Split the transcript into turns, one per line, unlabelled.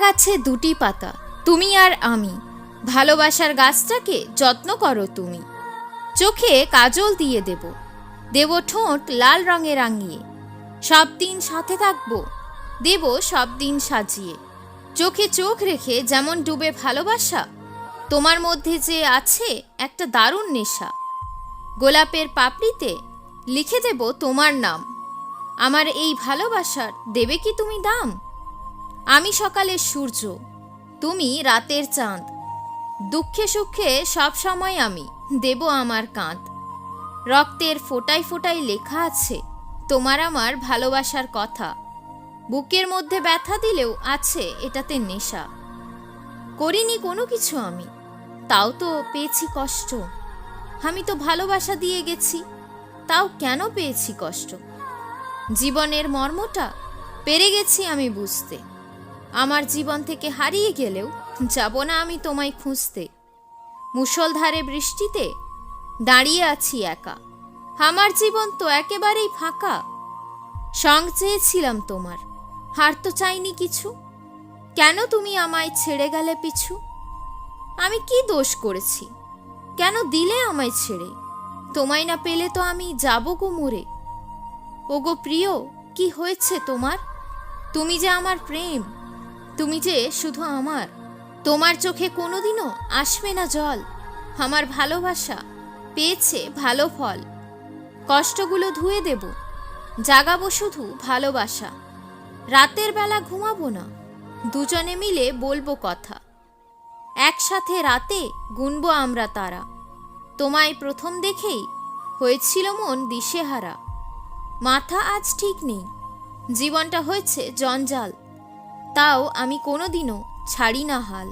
গাছে দুটি পাতা, তুমি আর আমি। ভালোবাসার গাছটাকে যত্ন করো তুমি। চোখে কাজল দিয়ে দেব। দেব ঠোঁট লাল রঙে রাঙিয়ে। সব দিন সাথে থাকব। দেব সব দিন সাজিয়ে। চোখে চোখ রেখে যেমন ডুবে ভালোবাসা, তোমার মধ্যে যে আছে একটা দারুণ নেশা। গোলাপের পাপড়িতে লিখে দেব তোমার নাম। আমার এই ভালোবাসার দেবে কি তুমি দাম? আমি সকালের সূর্য, তুমি রাতের চাঁদ। দুঃখে সুখে সব সময় আমি, দেব আমার কাঁধ। রক্তের ফোটাই ফোটাই লেখা আছে, তোমার আমার ভালোবাসার কথা। বুকের মধ্যে ব্যথা দিলেও আছে এটাতে নেশা। করিনি কোনো কিছু আমি, তাও তো পেয়েছি কষ্ট। আমি তো ভালোবাসা দিয়ে গেছি, তাও কেন পেয়েছি কষ্ট? জীবনের মর্মটা, পেরে গেছি আমি বুঝতে। আমার জীবন থেকে হারিয়ে গেলেও যাব না আমি তোমায় খুঁজতে। মুষলধারে বৃষ্টিতে দাঁড়িয়ে আছি একা। আমার জীবন তো একেবারেই ফাঁকা। সং চেয়েছিলাম তোমার। হার তো চাইনি কিছু। কেন তুমি আমায় ছেড়ে গেলে পিছু? আমি কি দোষ করেছি? কেন দিলে আমায় ছেড়ে? তোমায় না পেলে তো আমি যাব গো মরে। ওগো প্রিয়, কি হয়েছে তোমার? তুমি যে আমার প্রেম। তুমি যে শুধু আমার, তোমার চোখে কোনোদিনও আসবে না জল। আমার ভালোবাসা পেয়েছে ভালো ফল। কষ্টগুলো ধুয়ে দেব, জাগাবো শুধু ভালোবাসা। রাতের বেলা ঘুমাবো না, দুজনে মিলে বলব কথা। একসাথে রাতে গুনবো আমরা তারা। তোমায় প্রথম দেখেই হয়েছিল মন দিশেহারা। মাথা আজ ঠিক নেই, জীবনটা হয়েছে জঞ্জাল। তাও আমি কোনোদিনও ছাড়ি না হাল।